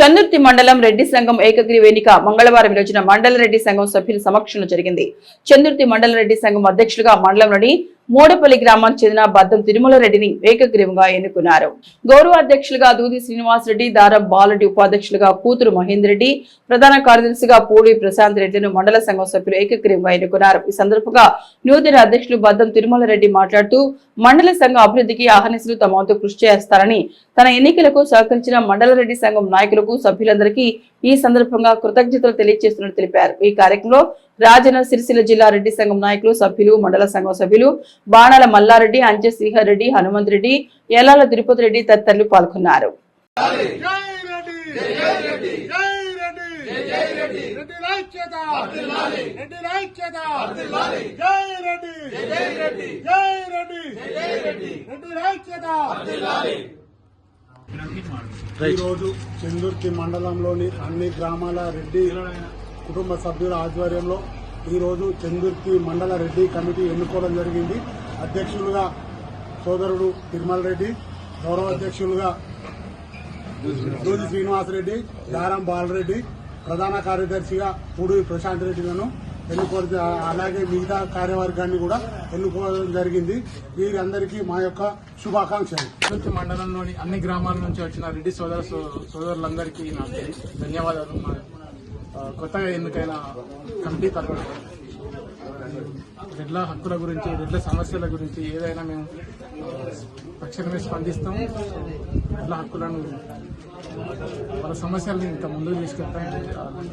చందుర్తి మండలం రెడ్డి సంఘం ఏకగ్రీవ ఎన్నిక మంగళవారం రోజున మండల రెడ్డి సంఘం సభ్యుల సమక్షంలో జరిగింది. చందుర్తి మండల రెడ్డి సంఘం అధ్యక్షులుగా మండలంలోని మోడపల్లి గ్రామానికి చెందిన బద్దం తిరుమల రెడ్డిని ఏకగ్రీవంగా ఎన్నుకున్నారు. గౌరవ అధ్యక్షులుగా దూది శ్రీనివాస్ రెడ్డి దారం బాలరెడ్డి ఉపాధ్యక్షులుగా కూతురు మహేందర్ రెడ్డి ప్రధాన కార్యదర్శిగా పూడి ప్రశాంత్ రెడ్డిను మండల సంఘం సభ్యులు ఏకగ్రీవంగా ఎన్నుకున్నారు. ఈ సందర్భంగా నూతన అధ్యక్షులు బద్దం తిరుమల రెడ్డి మాట్లాడుతూ మండల సంఘ అభివృద్ధికి ఆహ్వానిస్తులు తమ వంతు కృషి చేస్తారని తన ఎన్నికలకు సహకరించిన మండల రెడ్డి సంఘం నాయకులకు సభ్యులందరికీ ఈ సందర్భంగా కృతజ్ఞతలు తెలియజేస్తున్నట్టు తెలిపారు ఈ కార్యక్రమంలో రాజన సిరిసిల్ల జిల్లా రెడ్డి సంఘం నాయకులు సభ్యులు మండల సంఘం సభ్యులు బాణాల మల్లారెడ్డి అంచె రెడ్డి హనుమంత్ రెడ్డి ఎల్లాల తిరుపతి రెడ్డి తదితరులు పాల్గొన్నారు జై రెడ్డి ఈరోజు చందుర్తి మండలంలోని అన్ని గ్రామాల రెడ్డి కుటుంబ సభ్యుల ఆధ్వర్యంలో ఈరోజు చందుర్తి మండల రెడ్డి కమిటీ ఎన్నుకోవడం జరిగింది. అధ్యక్షులుగా సోదరుడు తిరుమల రెడ్డి గౌరవ అధ్యక్షులుగా దూది శ్రీనివాసరెడ్డి దారం బాలరెడ్డి ప్రధాన కార్యదర్శిగా పూడి ప్రశాంత్ రెడ్డిలను ఎన్నుకోవడం అలాగే మిగతా కార్యవర్గాన్ని కూడా ఎన్నుకోవడం జరిగింది. వీరందరికీ మా యొక్క శుభాకాంక్షలు. మండలంలోని అన్ని గ్రామాల నుంచి వచ్చిన రెడ్డి సోదర సోదరులందరికీ నాకు ధన్యవాదాలు. మా, కొత్తగా ఎన్నికైన కమిటీ తరఫున. రెడ్ల హక్కుల గురించి రెడ్ల సమస్యల గురించి ఏదైనా మేము ఆ, తక్షణమే స్పందిస్తాం. రెడ్ల హక్కులను వాళ్ళ సమస్యల్ని ఇంకా ముందుకు తీసుకెళ్తాం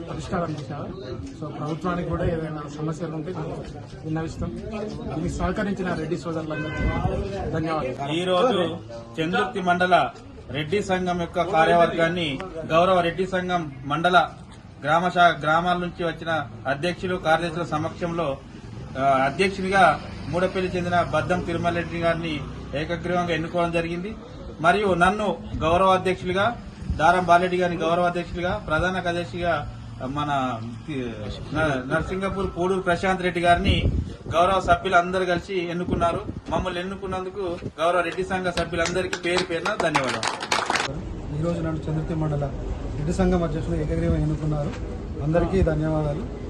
పరిష్కారం చేశారు. సో ప్రభుత్వానికి కూడా ఏదైనా సమస్యలు ఉంటే విన్నవిస్తాం. దీనికి సహకరించిన రెడ్డి సోదరులందరికీ ధన్యవాదాలు. ఈ రోజు చంద్రుర్తి మండల రెడ్డి సంఘం యొక్క కార్యవర్గాన్ని గౌరవ రెడ్డి సంఘం మండల గ్రామ గ్రామాల నుంచి వచ్చిన అధ్యక్షులు కార్యదర్శుల సమక్షంలో అధ్యక్షునిగా మూడపల్లి చెందిన బద్దం తిరుమల రెడ్డి గారిని ఏకగ్రీవంగా ఎన్నుకోవడం జరిగింది. మరియు నన్ను గౌరవ అధ్యక్షులుగా దారం బాలరెడ్డి గారిని గౌరవ అధ్యక్షులుగా ప్రధాన కార్యదర్శిగా మన తి- నరసింగపూర్ పూడూరు ప్రశాంత్ రెడ్డి గారిని గౌరవ సభ్యులందరూ కలిసి ఎన్నుకున్నారు. మమ్మల్ని ఎన్నుకున్నందుకు గౌరవ రెడ్డి సంఘ సభ్యులందరికీ పేరు పేరున ధన్యవాదాలు. ఈరోజు నన్ను చంద్రతి మండల రెడ్డి సంఘం అధ్యక్షులు ఏకగ్రీవం ఎన్నుకున్నారు. అందరికీ ధన్యవాదాలు.